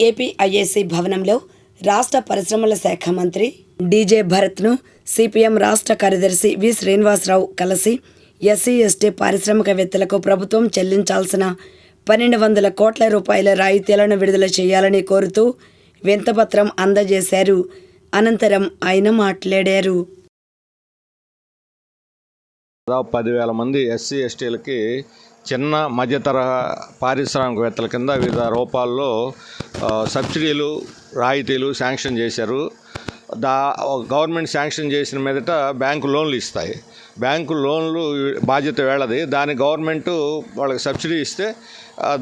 ఏపీఐఏసీ భవనంలో రాష్ట్ర పరిశ్రమల శాఖ మంత్రి డీజే భరత్ను సిపిఎం రాష్ట్ర కార్యదర్శి వి శ్రీనివాసరావు కలిసి ఎస్సీ ఎస్టీ పారిశ్రామికవేత్తలకు ప్రభుత్వం చెల్లించాల్సిన పన్నెండు వందల కోట్ల రూపాయల రాయితీలను విడుదల చేయాలని కోరుతూ వింతపత్రం అందజేశారు. అనంతరం ఆయన మాట్లాడారు. దాదాపు పదివేల మంది ఎస్సీ ఎస్టీలకి చిన్న మధ్యతరహా పారిశ్రామికవేత్తల కింద వివిధ రూపాల్లో సబ్సిడీలు రాయితీలు శాంక్షన్ చేశారు. దా గవర్నమెంట్ శాంక్షన్ చేసిన మీదట బ్యాంకు లోన్లు ఇస్తాయి. బ్యాంకు లోన్లు బాధ్యత వేళది దాని గవర్నమెంట్ వాళ్ళకి సబ్సిడీ ఇస్తే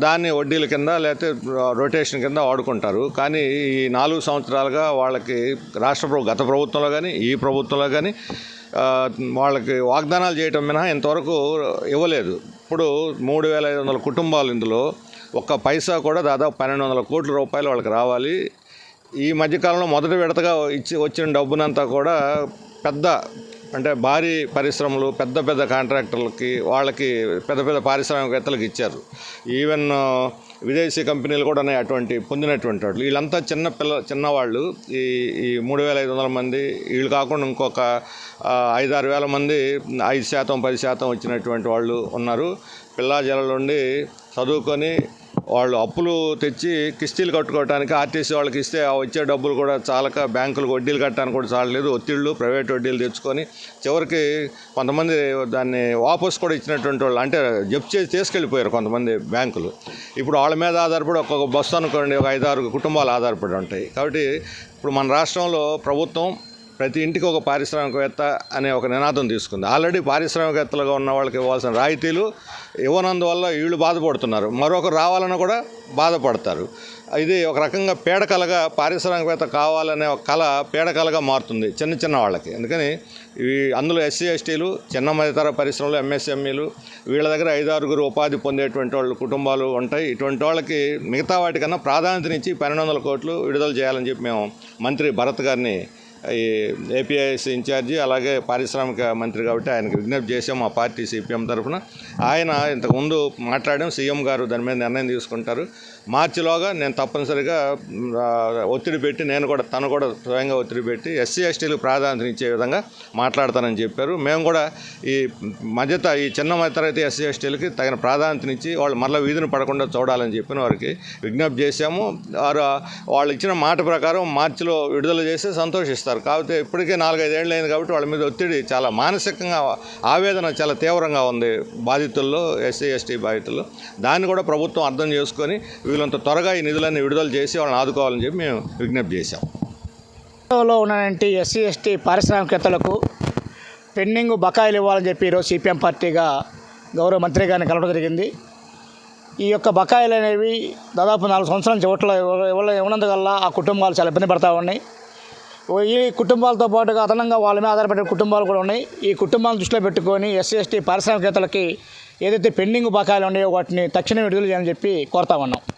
దాన్ని వడ్డీల కింద లేకపోతే రొటేషన్ కింద వాడుకుంటారు. కానీ ఈ నాలుగు సంవత్సరాలుగా వాళ్ళకి రాష్ట్ర ప్రభు గత ప్రభుత్వంలో కానీ ఈ ప్రభుత్వంలో కానీ వాళ్ళకి వాగ్దానాలు చేయటం మినహా ఇంతవరకు ఇవ్వలేదు. ఇప్పుడు మూడు వేల ఐదు వందల కుటుంబాలు ఇందులో ఒక్క పైసా కూడా దాదాపు పన్నెండు వందల కోట్ల రూపాయలు వాళ్ళకి రావాలి. ఈ మధ్యకాలంలో మొదటి విడతగా ఇచ్చి వచ్చిన డబ్బునంతా కూడా పెద్ద అంటే భారీ పరిశ్రమలు పెద్ద పెద్ద కాంట్రాక్టర్లకి వాళ్ళకి పెద్ద పెద్ద పారిశ్రామికవేత్తలకు ఇచ్చారు. ఈవెన్ విదేశీ కంపెనీలు కూడా ఉన్నాయి అటువంటి పొందినటువంటి వాళ్ళు. వీళ్ళంతా చిన్న పిల్ల చిన్నవాళ్ళు. ఈ ఈ మూడు వేల ఐదు వందల మంది వీళ్ళు కాకుండా ఇంకొక ఐదారు వేల మంది ఐదు శాతం పది శాతం వచ్చినటువంటి వాళ్ళు ఉన్నారు. పిల్లాజల నుండి చదువుకొని వాళ్ళు అప్పులు తెచ్చి కిస్తీలు కట్టుకోవడానికి ఆర్టీసీ వాళ్ళకి ఇస్తే ఆ వచ్చే డబ్బులు కూడా చాలక బ్యాంకులకు వడ్డీలు కట్టడానికి కూడా చాలలేదు ఒత్తిళ్ళు ప్రైవేట్ వడ్డీలు తెచ్చుకొని చివరికి కొంతమంది దాన్ని వాపస్ కూడా ఇచ్చినటువంటి వాళ్ళు అంటే జప్తు చేసి తీసుకెళ్ళిపోయారు కొంతమంది బ్యాంకులు. ఇప్పుడు వాళ్ళ మీద ఆధారపడి ఒక్కొక్క బస్సు అనుకోండి ఒక ఐదారు కుటుంబాలు ఆధారపడి ఉంటాయి. కాబట్టి ఇప్పుడు మన రాష్ట్రంలో ప్రభుత్వం ప్రతి ఇంటికి ఒక పారిశ్రామికవేత్త అనే ఒక నినాదం తీసుకుంది. ఆల్రెడీ పారిశ్రామికవేత్తలుగా ఉన్న వాళ్ళకి ఇవ్వాల్సిన రాయితీలు ఇవ్వనందువల్ల వీళ్ళు బాధపడుతున్నారు. మరొకరు రావాలని కూడా బాధపడతారు. ఇది ఒక రకంగా పీడకలగా పారిశ్రామికవేత్త కావాలనే ఒక కళ పేడకలగా మారుతుంది చిన్న చిన్న వాళ్ళకి. అందుకని ఈ అందులో ఎస్సీ ఎస్టీలు చిన్న మధ్యతర పరిశ్రమలు ఎంఎస్ఎంఈలు వీళ్ళ దగ్గర ఐదారుగురు ఉపాధి పొందేటువంటి వాళ్ళు కుటుంబాలు ఉంటాయి. ఇటువంటి వాళ్ళకి మిగతా వాటికన్నా ప్రాధాన్యతనిచ్చి పన్నెండు వందల కోట్లు విడుదల చేయాలని చెప్పి మేము మంత్రి భరత్ గారిని ఏపీఐఎస్ ఇన్ఛార్జి అలాగే పారిశ్రామిక మంత్రి కాబట్టి ఆయనకు విజ్ఞప్తి చేసాం మా పార్టీ సిపిఎం తరఫున. ఆయన ఇంతకుముందు మాట్లాడాం సీఎం గారు దాని మీద నిర్ణయం తీసుకుంటారు. మార్చిలోగా నేను తప్పనిసరిగా ఒత్తిడి పెట్టి నేను కూడా తను కూడా స్వయంగా ఒత్తిడి పెట్టి ఎస్సీ ఎస్టీలకు ప్రాధాన్యత ఇచ్చే విధంగా మాట్లాడతానని చెప్పారు. మేము కూడా ఈ మధ్యత ఈ చిన్న మధ్యతరగతి ఎస్సీ ఎస్టీలకి తగిన ప్రాధాన్యతనిచ్చి వాళ్ళు మళ్ళీ వీధిని పడకుండా చూడాలని చెప్పిన వారికి విజ్ఞప్తి చేశాము. వారు వాళ్ళు ఇచ్చిన మాట ప్రకారం మార్చిలో విడుదల చేస్తే సంతోషిస్తారు. కాకపోతే ఇప్పటికే నాలుగైదేళ్ళు అయింది కాబట్టి వాళ్ళ మీద ఒత్తిడి చాలా మానసికంగా ఆవేదన చాలా తీవ్రంగా ఉంది బాధితుల్లో ఎస్సీ ఎస్టీ బాధితుల్లో. దాన్ని కూడా ప్రభుత్వం అర్థం చేసుకొని వీళ్ళంత త్వరగా ఈ నిధులన్నీ విడుదల చేసి వాళ్ళని ఆదుకోవాలని చెప్పి మేము విజ్ఞప్తి చేశాం. లో ఉన్నటువంటి ఎస్సీ ఎస్టీ పారిశ్రామికవేత్తలకు పెండింగ్ బకాయిలు ఇవ్వాలని చెప్పి ఈరోజు సిపిఎం పార్టీగా గౌరవ మంత్రి గారిని కలవడం జరిగింది. ఈ యొక్క బకాయిలు అనేవి దాదాపు నాలుగు సంవత్సరాల నుంచి ఇవ్వట్ల ఇవ్వల ఇవ్వనందువల్ల ఆ కుటుంబాలు చాలా ఇబ్బంది పడతా ఉన్నాయి. ఓ- ఈ కుటుంబాలతో పాటుగా అదనంగా వాళ్ళ మీద ఆధారపడే కుటుంబాలు కూడా ఉన్నాయి. ఈ కుటుంబాలను దృష్టిలో పెట్టుకొని ఎస్సీ ఎస్టీ పారిశ్రామికవేత్తలకి ఏదైతే పెండింగ్ బకాయిలు ఉన్నాయో వాటిని తక్షణం విడుదల చేయాలని చెప్పి కోరుతా ఉన్నాం.